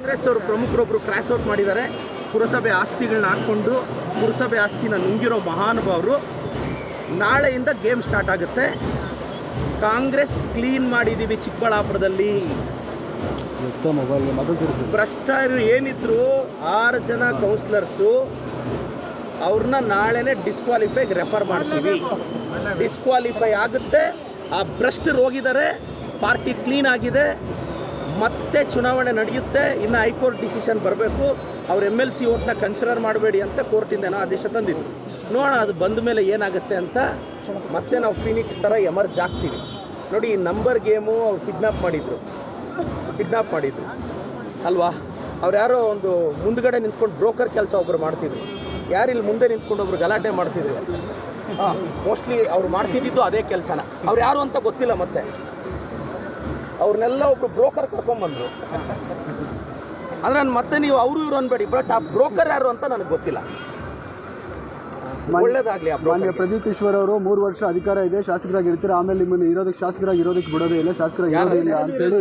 ಕಾಂಗ್ರೆಸ್ ಅವರು ಪ್ರಮುಖರೊಬ್ಬರು cross out ಮಾಡಿದ್ದಾರೆ. ಪುರಸಭೆ ಆಸ್ತಿಗಳನ್ನ ಹಾಕ್ಕೊಂಡು ಪುರಸಭೆ ಆಸ್ತಿನ ನುಂಗಿರೋ ಮಹಾನುಭಾವರು ನಾಳೆಯಿಂದ ಗೇಮ್ ಸ್ಟಾರ್ಟ್ ಆಗುತ್ತೆ. ಕಾಂಗ್ರೆಸ್ ಕ್ಲೀನ್ ಮಾಡಿದ್ದೀವಿ ಚಿಕ್ಕಬಳ್ಳಾಪುರದಲ್ಲಿ. ಭ್ರಷ್ಟರು ಏನಿದ್ರು ಆರು ಜನ ಕೌನ್ಸಿಲರ್ಸು ಅವ್ರನ್ನ ನಾಳೆನೆ ಡಿಸ್ಕ್ವಾಲಿಫೈಗೆ ರೆಫರ್ ಮಾಡ್ತೀವಿ. ಡಿಸ್ಕ್ವಾಲಿಫೈ ಆಗುತ್ತೆ. ಆ ಭ್ರಷ್ಟರು ಹೋಗಿದ್ದಾರೆ ಪಾರ್ಟಿ ಕ್ಲೀನ್ ಆಗಿದೆ. ಮತ್ತೆ ಚುನಾವಣೆ ನಡೆಯುತ್ತೆ, ಇನ್ನು ಹೈಕೋರ್ಟ್ ಡಿಸಿಷನ್ ಬರಬೇಕು. ಅವ್ರು ಎಂ ಎಲ್ ಸಿ ಓಟ್ನ ಕನ್ಸಿಡರ್ ಮಾಡಬೇಡಿ ಅಂತ ಕೋರ್ಟಿಂದ ಏನೋ ಆದೇಶ ತಂದಿದ್ರು. ನೋಡೋಣ, ಅದು ಬಂದ ಮೇಲೆ ಏನಾಗುತ್ತೆ ಅಂತ ಮತ್ತೆ ನಾವು ಫಿನಿಕ್ಸ್ ಥರ ಎಮರ್ಜ್ ಆಗ್ತೀವಿ. ನೋಡಿ, ಈ ನಂಬರ್ ಗೇಮು ಅವ್ರು ಕಿಡ್ನಾಪ್ ಮಾಡಿದ್ರು. ಕಿಡ್ನಾಪ್ ಮಾಡಿದ್ರು. ಅಲ್ವಾ? ಅವ್ರು ಯಾರೋ ಒಂದು ಮುಂದ್ಗಡೆ ನಿಂತ್ಕೊಂಡು ಬ್ರೋಕರ್ ಕೆಲಸ ಒಬ್ಬರು ಮಾಡ್ತಿದ್ರು. ಯಾರು ಇಲ್ಲಿ ಮುಂದೆ ನಿಂತ್ಕೊಂಡು ಒಬ್ರು ಗಲಾಟೆ ಮಾಡ್ತಿದ್ರು? ಹಾಂ ಮೋಸ್ಟ್ಲಿ ಅವ್ರು ಮಾಡ್ತಿದ್ದಿದ್ದು ಅದೇ ಕೆಲಸನ. ಅವ್ರು ಯಾರು ಅಂತ ಗೊತ್ತಿಲ್ಲ ಮತ್ತೆ. ಅವ್ರನ್ನೆಲ್ಲ ಒಬ್ರು ಬ್ರೋಕರ್ ಕರ್ಕೊಂಬಂದ್ರು ಅಂದ್ರೆ ನಾನು ಮತ್ತೆ ನೀವು ಅವರು ಇವ್ರು ಅನ್ಬೇಡಿ ಬಟ್ ಆ ಬ್ರೋಕರ್ ಯಾರು ಅಂತ ನನಗೆ ಗೊತ್ತಿಲ್ಲ. ಒಳ್ಳೇದಾಗ್ಲಿ ಮಾನ್ಯ ಪ್ರದೀಪ್ ಈಶ್ವರ್ ಅವರು ಮೂರು ವರ್ಷ ಅಧಿಕಾರ ಇದೆ ಶಾಸಕರಾಗಿ ಇರ್ತೀರಾ ಆಮೇಲೆ ನಿಮ್ಮನ್ನು ಇರೋದಕ್ಕೆ ಶಾಸಕರಾಗಿ ಇರೋದಕ್ಕೆ ಬಿಡೋದೇ ಇಲ್ಲ ಶಾಸಕರಾಗಿ ಇರೋದೇ ಇಲ್ಲ ಅಂತೇಳಿ.